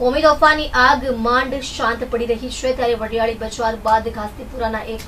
કોમી તોફાની આગ માંડ શાંત પડી રહી છે ત્યારે વડિયાળી બજાર બાદ ઘાસીપુરાના એક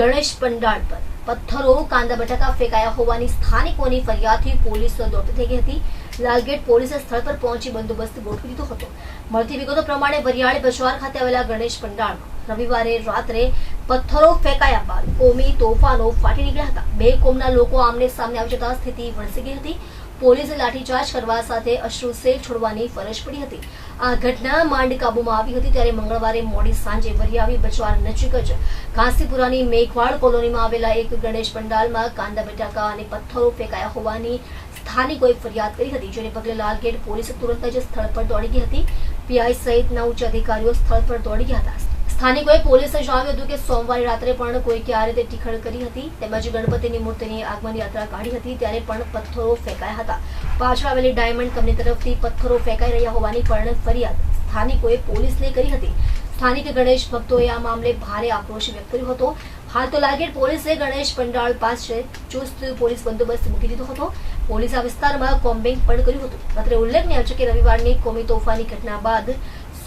ગણેશ પંડાળ પર પથ્થરો, કાંદા, બટાકા ફેંકાયા હોવાની સ્થાનિકોની ફરિયાદથી પોલીસ દોડતી થઈ ગઈ હતી. લાલગેટ પોલીસે સ્થળ પર પહોંચી બંદોબસ્ત ગોઠવી દીધો હતો. મળતી વિગતો પ્રમાણે વરિયાળી બજાર ખાતે આવેલા ગણેશ પંડાળમાં રવિવારે રાત્રે પથ્થરો ફેંકાયા બાદ કોમી તોફાનો ફાટી નીકળ્યા હતા. બે કોમના લોકો આમને સામે આવી જતા સ્થિતિ વણસી ગઈ હતી. પોલીસે લાઠીચાર્જ કરવા સાથે અશ્રુ સેલ છોડવાની ફરજ પડી હતી. આ ઘટના માંડ કાબુમાં આવી હતી ત્યારે મંગળવારે મોડી સાંજે વરિયાવી બચવાર નજીક જ ઘાસીપુરાની મેઘવાડ કોલોનીમાં આવેલા એક ગણેશ પંડાલમાં કાંદા, બટાકા અને પથ્થરો ફેંકાયા હોવાની સ્થાનિકોએ ફરિયાદ કરી હતી, જેને પગલે લાલગેટ પોલીસ તુરંત જ સ્થળ પર દોડી ગઈ હતી. પીઆઈ સહિતના ઉચ્ચ અધિકારીઓ સ્થળ પર દોડી ગયા હતા. સ્થાનિકોએ પોલીસને જણાવ્યું હતું કે સોમવારે રાત્રે પણ કોઈકે આ રીતે ટીખળ કરી હતી, તેમજ ગણપતિની મૂર્તિની આગમન યાત્રા કાઢી હતી, ત્યારે પણ પથ્થરો ફેંકાયા હતા. પાછળ આવેલી ડાયમંડ કંપની તરફથી પથ્થરો ફેંકાઈ રહ્યા હોવાની પણ ફરિયાદ સ્થાનિકોએ પોલીસને કરી હતી. સ્થાનિક ગણેશ ભક્તોએ આ મામલે ભારે આક્રોશ વ્યક્ત કર્યો હતો. હાલ તો લાગે પોલીસે ગણેશ પંડાળ પાસે ચુસ્ત પોલીસ બંદોબસ્ત મૂકી દીધો હતો. પોલીસ આ વિસ્તારમાં કોમ્બિંગ પણ કર્યું હતું. અત્રે ઉલ્લેખનીય છે કે રવિવારની કોમી તોફાની ઘટના બાદ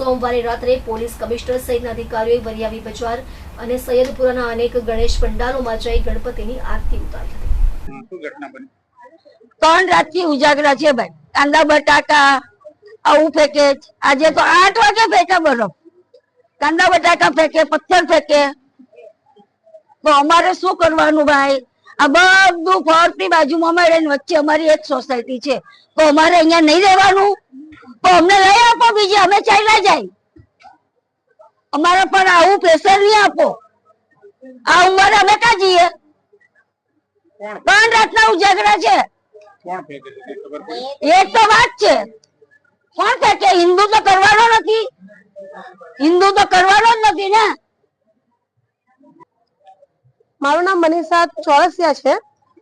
સોમવારે રાત્રે પોલીસ કમિશનર સહિતના અધિકારીઓએ વરિયાવી બજાર અને સૈયદપુરાના અનેક ગણેશ પંડાલોમાં જઈ ગણપતિની આરતી ઉતારી હતી. ત્રણ રાતથી ઉજાગરા છે ભાઈ કાંદા બટાકા આવું ફેંકે આજે તો આઠ વાગે ફેંકે બરફ કાંદા બટાકા ફેંકે પથ્થર ફેંકે. તો અમારે શું કરવાનું ભાઈ? આ બધું ફરતી બાજુમાં મળે ને વચ્ચે અમારી એક સોસાયટી છે. તો અમારે અહીંયા નહીં રહેવાનું? તો અમને લઈ આપો બીજી અમે ચાલ્યા જાય. અમારા પર આવું પ્રેશર નહીં આપો. આ ઉંમરે અમે ક્યાં જઈએ? કોણ? ત્રણ રાતના ઉજાગરા છે. એ તો વાત છે. કોણ કહે કે હિન્દુ તો કરવાનો નથી. હિન્દુ તો કરવાનો જ નથી ને. મારું નામ મનીષા ચોરસિયા છે.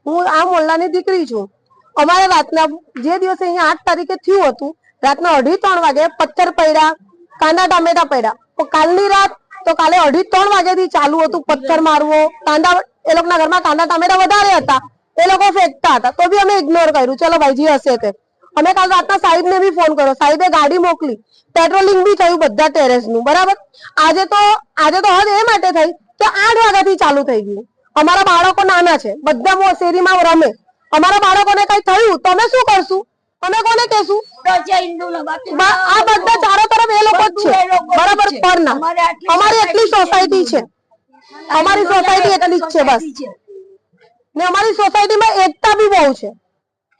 હું આ મોલ્લાની દીકરી છું. અમારે રાતના જે દિવસે અહીંયા આઠ તારીખે થયું હતું રાતના અઢી ત્રણ વાગે પથ્થર પડ્યા, કાંદા ટામેટા પડ્યા. તો કાલની રાત, તો કાલે અઢી ત્રણ વાગ્યાથી ચાલુ હતું પથ્થર મારવો. કાંદા, એ લોકોના ઘરમાં કાંદા ટામેટા વધારે હતા. એ લોકો ફેંકતા હતા. તો બી અમે ઇગ્નોર કર્યું. ચલો ભાઈ, જે હશે તે. અમે કાલ રાતના સાહેબને બી ફોન કર્યો. સાહેબે ગાડી મોકલી. પેટ્રોલિંગ બી થયું બધા ટેરેસનું. બરાબર? આજે તો આજે તો હદ એ માટે થઈ કે આઠ વાગ્યાથી ચાલુ થઈ ગયું. અમારા બાળકો નાના છે. બધા શેરીમાં રમે. અમારા બાળકોને કઈ થયું? તો અમે શું કરશું? અમે કોને કહેશું? આ બધા ચારો તરફ એ લોકો જ છે. બરાબર. પરના. અમારી એટલી સોસાયટી છે. અમારી સોસાયટી એટલી જ છે બસ. ને અમારી સોસાયટીમાં એકતા બી બહુ છે.